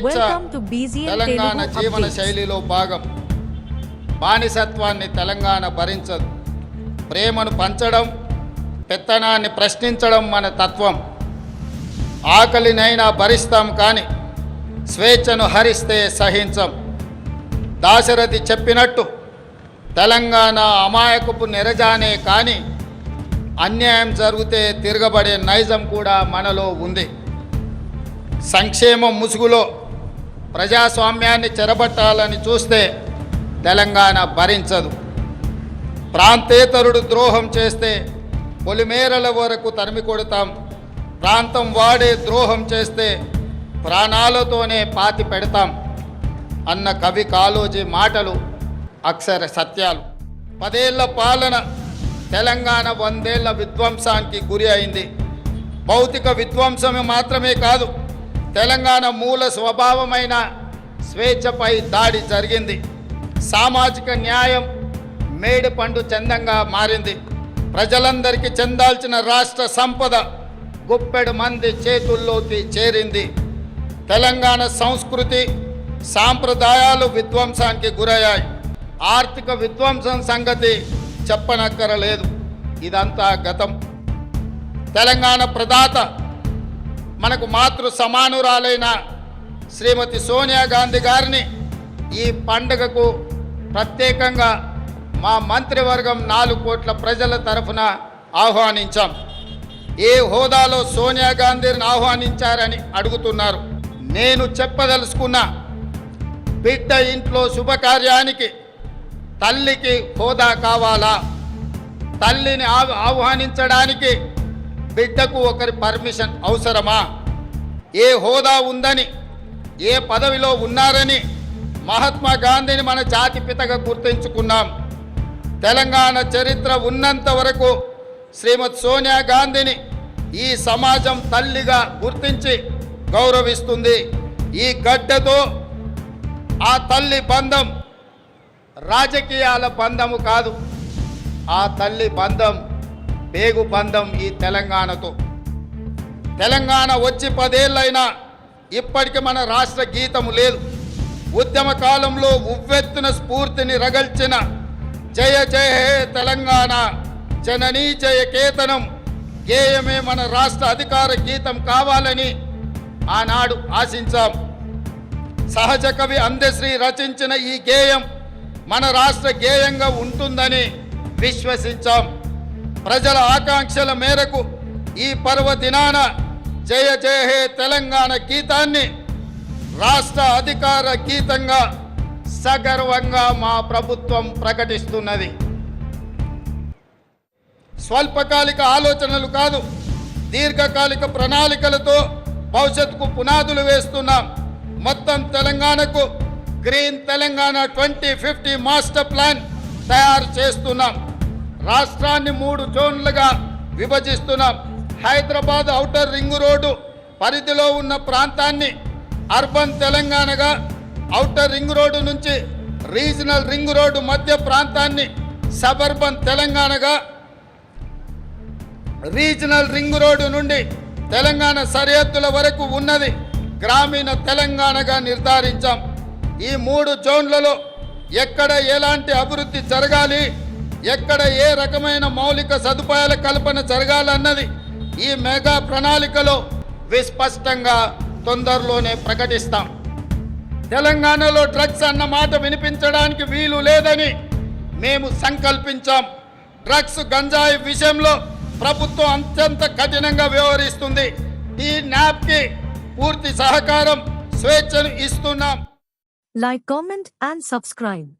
స్వేచ్ఛ తెలంగాణ జీవన. శైలిలో భాగం. బానిసత్వాన్ని తెలంగాణ భరించదు. ప్రేమను పంచడం పెత్తనాన్ని ప్రశ్నించడం మన తత్వం. ఆకలినైనా భరిస్తాం కానీ స్వేచ్ఛను హరిస్తే సహించం. దాశరథి చెప్పినట్టు తెలంగాణ అమాయకపు నెరజానే కానీ అన్యాయం జరిగితే తిరగబడే నైజం కూడా మనలో ఉంది. సంక్షేమం ముసుగులో ప్రజాస్వామ్యాన్ని చెరబట్టాలని చూస్తే తెలంగాణ భరించదు. ప్రాంతేతరుడు ద్రోహం చేస్తే పొలిమేరల వరకు తరిమి కొడతాం. ప్రాంతం వాడే ద్రోహం చేస్తే ప్రాణాలతోనే పాతి పెడతాం. అన్న కవి కాలోజీ మాటలు అక్షర సత్యాలు. పదేళ్ళ పాలన తెలంగాణ వందేళ్ళ విధ్వంసానికి గురి అయింది. భౌతిక విధ్వంసమే మాత్రమే కాదు తెలంగాణ మూల స్వభావమైన స్వేచ్ఛపై దాడి జరిగింది. సామాజిక న్యాయం మేడి పండు చందంగా మారింది. ప్రజలందరికీ చెందాల్సిన రాష్ట్ర సంపద గుప్పెడు మంది చేతుల్లోకి చేరింది. తెలంగాణ సంస్కృతి సాంప్రదాయాలు విధ్వంసానికి గురయ్యాయి. ఆర్థిక విధ్వంసం సంగతి చెప్పనక్కరలేదు. ఇదంతా గతం. తెలంగాణ ప్రదాత మనకు మాతృ సమానురాలైన శ్రీమతి సోనియా గాంధీ గారిని ఈ పండుగకు ప్రత్యేకంగా మా మంత్రివర్గం నాలుగు కోట్ల ప్రజల తరఫున ఆహ్వానించాం. ఏ హోదాలో సోనియా గాంధీని ఆహ్వానించారని అడుగుతున్నారు. నేను చెప్పదలుచుకున్న బిడ్డ ఇంట్లో శుభకార్యానికి తల్లికి హోదా కావాలా? తల్లిని ఆహ్వానించడానికి బిడ్డకు ఒకరి పర్మిషన్ అవసరమా? ఏ హోదా ఉందని ఏ పదవిలో ఉన్నారని మహాత్మా గాంధీని మన జాతిపితగా గుర్తించుకున్నాం. తెలంగాణ చరిత్ర ఉన్నంత వరకు శ్రీమతి సోనియా గాంధీని ఈ సమాజం తల్లిగా గుర్తించి గౌరవిస్తుంది. ఈ గడ్డతో ఆ తల్లి బంధం రాజకీయాల బంధము కాదు. ఆ తల్లి బంధం పేగు బంధం ఈ తెలంగాణతో. తెలంగాణ వచ్చి పదేళ్ళైనా ఇప్పటికీ మన రాష్ట్ర గీతము లేదు. ఉద్యమ కాలంలో ఉవ్వెత్తున స్ఫూర్తిని రగల్చిన జయ జయ హే తెలంగాణ జననీ జయ కేతనం గేయమే మన రాష్ట్ర అధికార గీతం కావాలని ఆనాడు ఆశించాం. సహజ కవి అందశ్రీ రచించిన ఈ గేయం మన రాష్ట్ర గేయంగా ఉంటుందని విశ్వసించాం. ప్రజల ఆకాంక్షల మేరకు ఈ పర్వదినాన జయ జయ హే తెలంగాణ గీతాన్ని రాష్ట్ర అధికార గీతంగా సగర్వంగా మా ప్రభుత్వం ప్రకటిస్తున్నది. స్వల్పకాలిక ఆలోచనలు కాదు దీర్ఘకాలిక ప్రణాళికలతో భవిష్యత్తుకు పునాదులు వేస్తున్నాం. మొత్తం తెలంగాణకు green Telangana twenty fifty master plan తయారు చేస్తున్నాం. రాష్ట్రాన్ని మూడు జోన్లుగా విభజిస్తున్నాం. హైదరాబాద్ ఔటర్ రింగ్ రోడ్డు పరిధిలో ఉన్న ప్రాంతాన్ని అర్బన్ తెలంగాణగా ఔటర్ రింగ్ రోడ్డు నుంచి రీజనల్ రింగ్ రోడ్డు మధ్య ప్రాంతాన్ని సబర్బన్ తెలంగాణగా రీజనల్ రింగ్ రోడ్డు నుండి తెలంగాణ సరిహద్దుల వరకు ఉన్నది గ్రామీణ తెలంగాణగా నిర్ధారించాం. ఈ మూడు జోన్లలో ఎక్కడ ఎలాంటి అభివృద్ధి జరగాలి ఎక్కడ ఏ రకమైన మౌలిక సదుపాయాల కల్పన జరగాలన్నది ఈ మెగా ప్రణాళికలో విస్పష్టంగా తొందరలోనే ప్రకటిస్తాం. తెలంగాణలో డ్రగ్స్ అన్న మాట వినిపించడానికి వీలు లేదని మేము సంకల్పించాం. డ్రగ్స్ గంజాయి విషయంలో ప్రభుత్వం అత్యంత కఠినంగా వ్యవహరిస్తుంది. ఈ న్యాప్కి పూర్తి సహకారం స్వేచ్ఛను ఇస్తున్నాం. Like comment and subscribe